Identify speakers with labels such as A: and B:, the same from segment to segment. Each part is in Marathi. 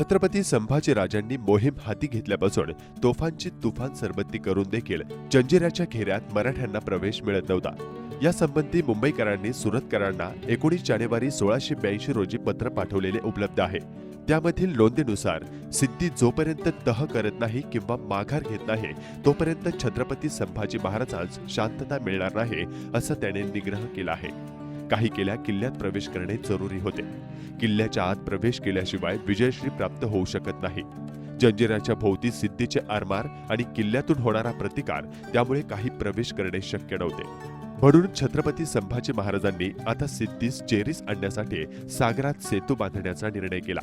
A: छत्रपती संभाजी राजांनी मोहीम हाती घेतल्यापासून तोफांची तुफान सरबत्ती करून देखील जंजिऱ्याच्या घेऱ्यात मराठ्यांना प्रवेश मिळत नव्हता. यासंबंधी मुंबईकरांनी सुरतकरांना एकोणीस जानेवारी सोळाशे ब्याऐंशी रोजी पत्र पाठवलेले उपलब्ध आहे. त्यामधील नोंदीनुसार सिद्धी जोपर्यंत तह करत नाही किंवा माघार घेत नाही तोपर्यंत छत्रपती संभाजी महाराजांस शांतता मिळणार नाही असं त्याने निग्रह केला आहे. काही केल्या किल्ल्यात प्रवेश करणे जरुरी होते. किल्ल्याच्या आत प्रवेश केल्याशिवाय विजयश्री प्राप्त होऊ शकत नाही. जंजिराच्या भोवती सिद्धीचे आरमार आणि किल्ल्यातून होणारा प्रतिकार त्यामुळे काही प्रवेश करणे शक्य नव्हते. म्हणून छत्रपती संभाजी महाराजांनी आता सिद्धीस चेरीस आणण्यासाठी सागरात सेतू बांधण्याचा निर्णय केला.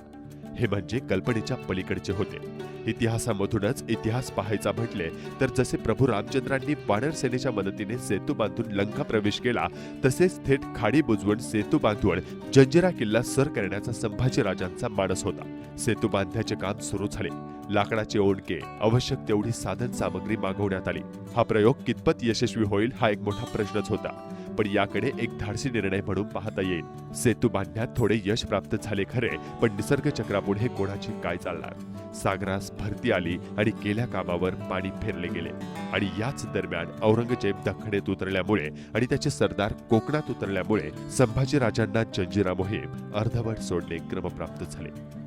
A: हे म्हणजे कल्पनेच्या पलीकडचे होते. इतिहासामधूनच इतिहास पाहायचा म्हटले तर जसे प्रभू रामचंद्रांनी वानर सेनेच्या मदतीने सेतू बांधून लंका प्रवेश केला तसेच थेट खाडी बुजवून सेतू बांधून जंजिरा किल्ला सर करण्याचा संभाजी राजांचा मानस होता. सेतू बांधण्याचे काम सुरू झाले. लाकडाचे ओंडके आवश्यक तेवढी साधन सामग्री मागवण्यात आली. हा प्रयोग कितपत यशस्वी होईल हा एक मोठा प्रश्नच होता. पण याकडे एक धाडसी निर्णय म्हणून पाहता येईल. सेतू बांधण्यात थोडे यश प्राप्त झाले खरे पण निसर्ग चक्रापुढे कोणाची काय चालणार? सागरास भरती आली आणि केल्या कामावर पाणी फेरले गेले. आणि याच दरम्यान औरंगजेब दखणेत उतरल्यामुळे आणि त्याचे सरदार कोकणात उतरल्यामुळे संभाजीराजांना जंजिरा मोहीम अर्धवट सोडणे क्रमप्राप्त झाले.